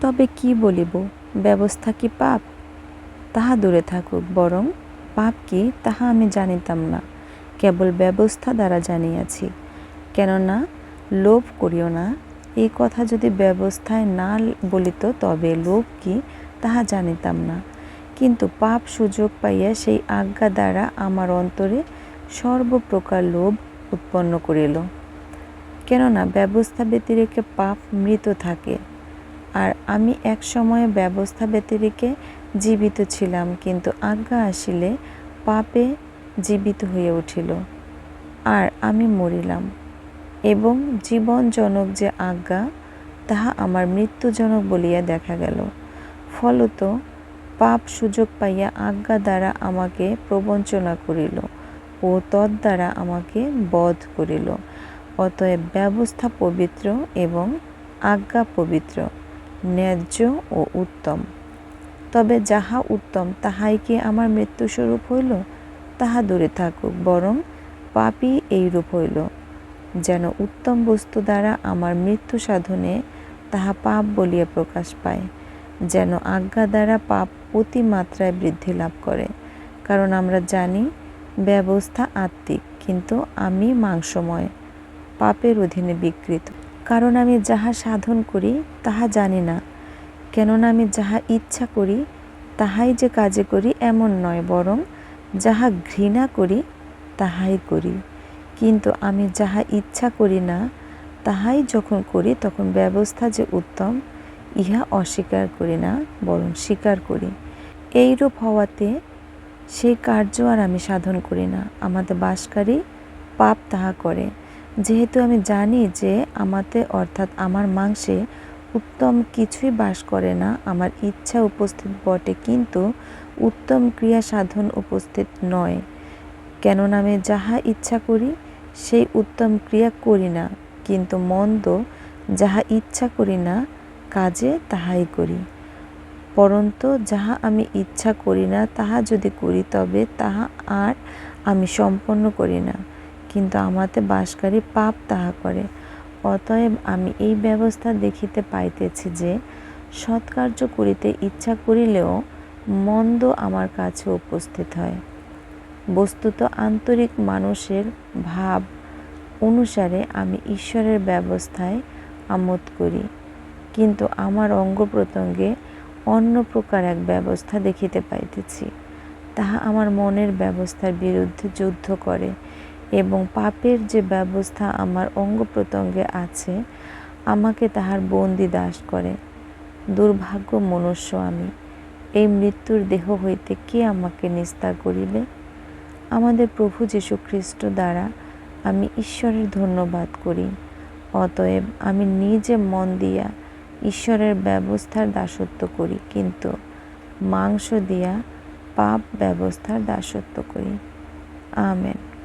তবে কি বলিব, ব্যবস্থা কি পাপ? তাহা দূরে থাকুক, বরং পাপ কি তাহা আমি জানিতাম না, কেবল ব্যবস্থা দ্বারা জানিয়াছি। কেননা, লোভ করিও না এই কথা যদি ব্যবস্থায় না বলিত, তবে লোভ কি তাহা জানিতাম না। কিন্তু পাপ সুযোগ পাইয়া সেই আজ্ঞা দ্বারা আমার অন্তরে সর্বপ্রকার লোভ উৎপন্ন করিল। কেননা, ব্যবস্থা ব্যতিরেকে পাপ মৃত থাকে। আর আমি এক সময়ে ব্যবস্থা ব্যতিরেকে জীবিত ছিলাম, কিন্তু আজ্ঞা আসিলে পাপে জীবিত হয়ে উঠিল আর আমি মরিলাম। এবং জীবনজনক যে আজ্ঞা, তাহা আমার মৃত্যুজনক বলিয়া দেখা গেল। ফলত পাপ সুযোগ পাইয়া আজ্ঞা দ্বারা আমাকে প্রবঞ্চনা করিল ও তদ্বারা আমাকে বধ করিল। অতএব ব্যবস্থা পবিত্র এবং আজ্ঞা পবিত্র। ন্যায্য ও উত্তম। তবে যাহা উত্তম, তাহাই কি আমার মৃত্যুস্বরূপ হইল? তাহা দূরে থাকুক, বরং পাপই এইরূপ হইল। যেন উত্তম বস্তু দ্বারা আমার মৃত্যু সাধনে তাহা পাপ বলিয়া প্রকাশ পায়। যেন আজ্ঞা দ্বারা পাপ অতিমাত্রায় বৃদ্ধি লাভ করে। কারণ আমরা জানি, ব্যবস্থা আত্মিক, কিন্তু আমি মাংসময়, পাপের অধীনে বিকৃত। কারণ আমি যাহা সাধন করি, তাহা জানি না। কেননা আমি যাহা ইচ্ছা করি, তাহাই যে কাজে করি এমন নয়, বরং যাহা ঘৃণা করি, তাহাই করি। কিন্তু আমি যাহা ইচ্ছা করি না, তাহাই যখন করি, তখন ব্যবস্থা যে উত্তম, ইহা অস্বীকার করি না, বরং স্বীকার করি। এইরূপ হওয়াতে সেই কার্য আর আমি সাধন করি না। আমাদের বাসকারী পাপ তাহা করে। যেহেতু আমি জানি যে আমাতে, অর্থাৎ আমার মাংসে উত্তম কিছুই বাস করে না, আমার ইচ্ছা উপস্থিত বটে, কিন্তু উত্তম ক্রিয়া সাধন উপস্থিত নয়। কেননা আমি যাহা ইচ্ছা করি, সেই উত্তম ক্রিয়া করি না, কিন্তু মন্দ যাহা ইচ্ছা করি না, কাজে তাহাই করি। পরন্তু যাহা আমি ইচ্ছা করি না, তাহা যদি করি, তবে তাহা আর আমি সম্পন্ন করি না। কিন্তু আমাতে বাসকারী পাপ তাহা করে। অতএব আমি এই ব্যবস্থা দেখিতে পাইতেছি যে, সৎকার্য করিতে ইচ্ছা করিলেও মন্দ আমার কাছে উপস্থিত হয়। বস্তুত আন্তরিক মানুষের ভাব অনুসারে আমি ঈশ্বরের ব্যবস্থায় আমোদ করি। কিন্তু আমার অঙ্গ প্রত্যঙ্গে অন্য প্রকার এক ব্যবস্থা দেখিতে পাইতেছি। তাহা আমার মনের ব্যবস্থার বিরুদ্ধে যুদ্ধ করে। এবং পাপের যে ব্যবস্থা আমার অঙ্গ প্রত্যঙ্গে আছে, আমাকে তাহার বন্দি দাস করে। দুর্ভাগ্য মনুষ্য আমি, এই মৃত্যুর দেহ হইতে কে আমাকে নিস্তার করিবে? আমাদের প্রভু যীশু খ্রিস্ট দ্বারা আমি ঈশ্বরের ধন্যবাদ করি, অতএব আমি নিজে মন দিয়া ঈশ্বরের ব্যবস্থার দাসত্ব করি, কিন্তু মাংস দিয়া পাপ ব্যবস্থার দাসত্ব করি। আমেন।